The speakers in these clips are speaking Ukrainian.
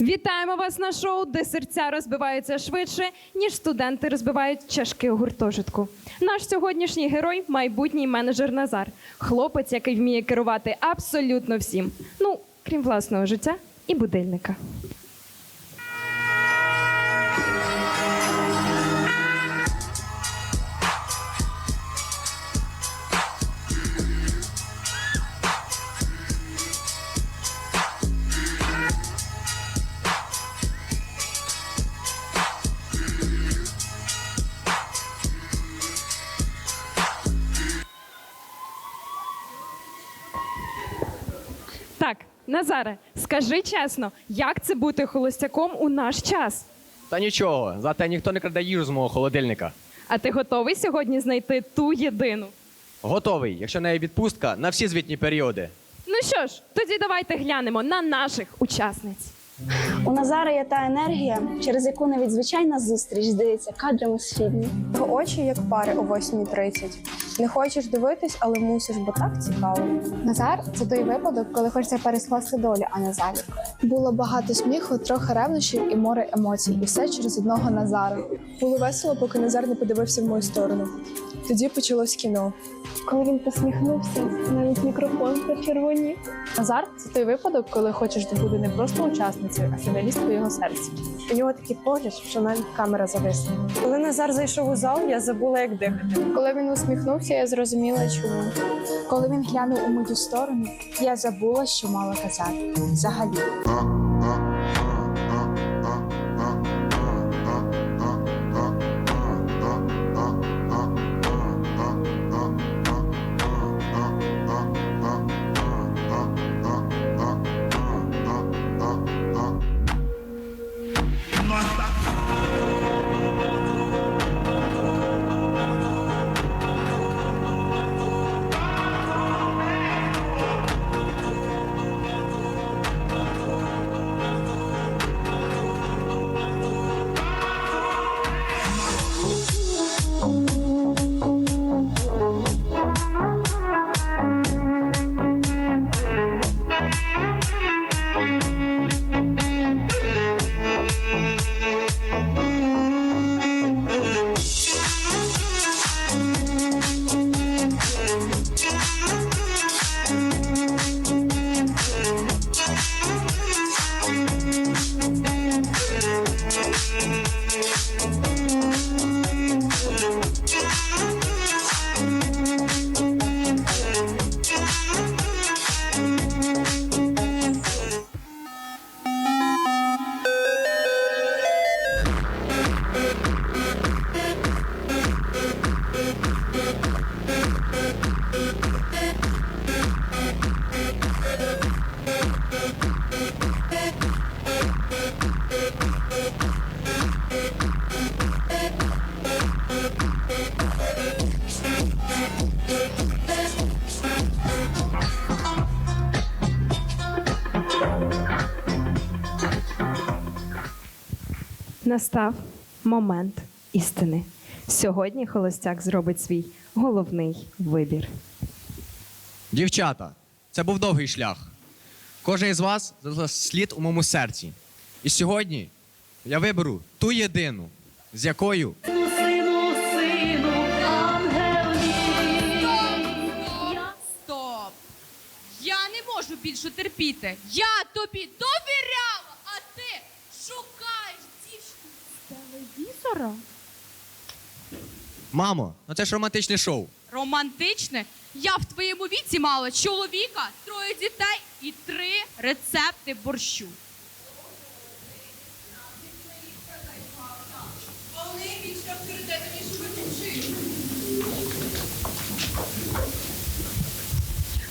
Вітаємо вас на шоу, де серця розбиваються швидше, ніж студенти розбивають чашки у гуртожитку. Наш сьогоднішній герой майбутній менеджер Назар, хлопець, який вміє керувати абсолютно всім. Ну, крім власного життя і будильника. Назаре, скажи чесно, як це бути холостяком у наш час? Та нічого, зате ніхто не краде їжу з мого холодильника. А ти готовий сьогодні знайти ту єдину? Готовий, якщо неї відпустка на всі звітні періоди. Ну що ж, тоді давайте глянемо на наших учасниць. У Назара є та енергія, через яку навіть звичайна зустріч здається кадрами з фільму. Його очі як пари о 8.30. Не хочеш дивитись, але мусиш, бо так цікаво. Назар це той випадок, коли хочеться перескласти долю, а не залік. Було багато сміху, трохи ревнощів і море емоцій, і все через одного Назара. Було весело, поки Назар не подивився в мою сторону. Тоді почалось кіно. Коли він посміхнувся, навіть мікрофон почервонів. Назар це той випадок, коли хочеш бути не просто учасницею, а фіналісткою його серця. У нього такий погляд, що навіть камера зависла. Коли Назар зайшов у зал, я забула, як дихати. Коли він усміхнувся, я зрозуміла, чому. Коли він глянув у мою сторону, я забула, що мала казати. Взагалі. Настав момент істини. Сьогодні холостяк зробить свій головний вибір. Дівчата, це був довгий шлях. Кожен із вас залишив слід у моєму серці. І сьогодні я виберу ту єдину, з якою сину, сину, Стоп! Я не можу більше терпіти. Я тобі довіряла, а ти шукаєш дівчину з телевізора? Мамо, ну це ж романтичне шоу. Романтичне? Я в твоєму віці мала чоловіка, троє дітей і три рецепти борщу.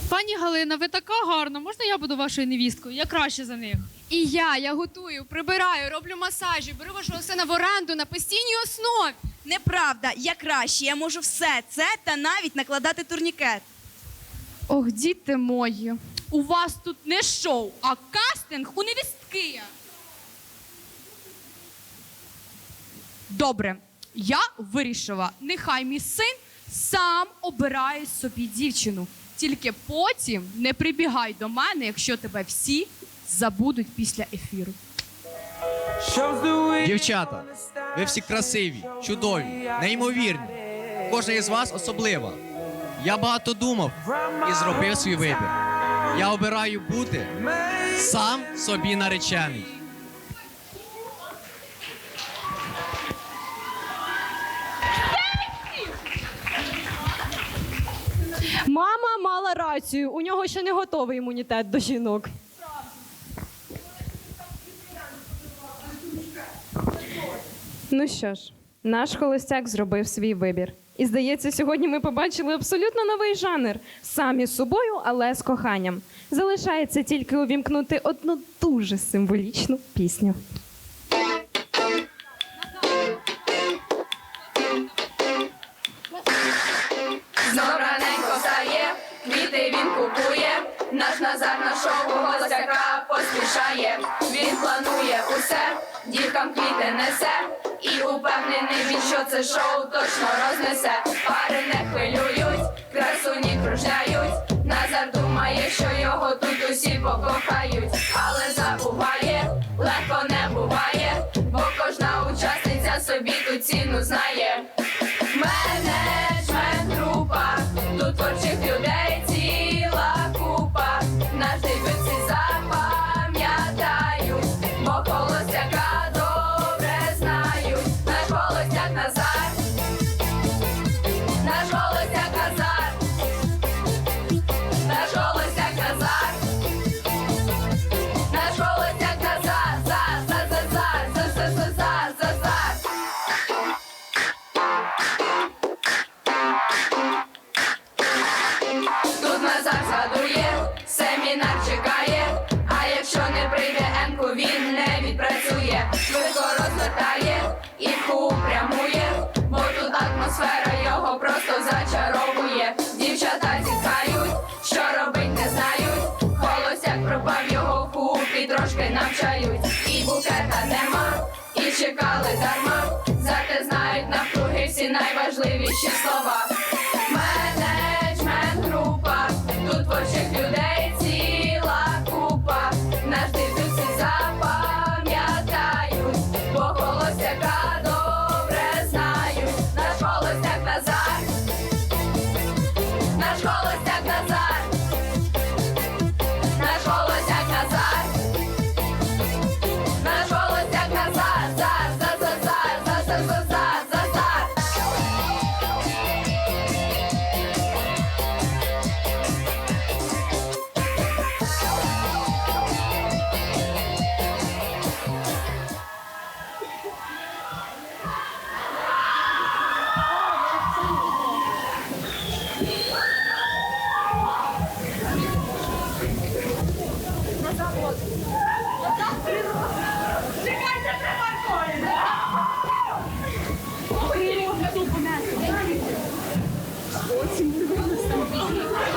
Пані Галина, ви така гарна. Можна я буду вашою невісткою? Я краще за них. І я, я готую, прибираю, роблю масажі, беру вашого сина в оренду на постійній основі. Неправда, я краще. Я можу все це та навіть накладати турнікет. Ох, діти мої. У вас тут не шоу, а кастинг у невістки. Добре, я вирішила, нехай мій син сам обирає собі дівчину. Тільки потім не прибігай до мене, якщо тебе всі забудуть після ефіру. Дівчата, ви всі красиві, чудові, неймовірні. Кожна із вас особлива. Я багато думав і зробив свій вибір. Я обираю бути сам собі наречений. Мама мала рацію. У нього ще не готовий імунітет до жінок. Ну що ж, наш холостяк зробив свій вибір. І здається, сьогодні ми побачили абсолютно новий жанр. Самі з собою, але з коханням. Залишається тільки увімкнути одну дуже символічну пісню. Назар нашого гостяка поспішає. Він планує усе, дівкам квіти несе. І упевнений він, що це шоу точно рознесе. Пари не хвилюють, красуні кружляють. Назар думає, що його тут усі покохають, але забуває, легко не швидко розвертає і прямує, бо тут атмосфера його просто зачаровує. Дівчата зітхають, що робить, не знають. Холостяк пропав його купі, трошки навчають. І букета нема, і чекали дарма. Зате знають навкруги всі найважливіші слова. 我请你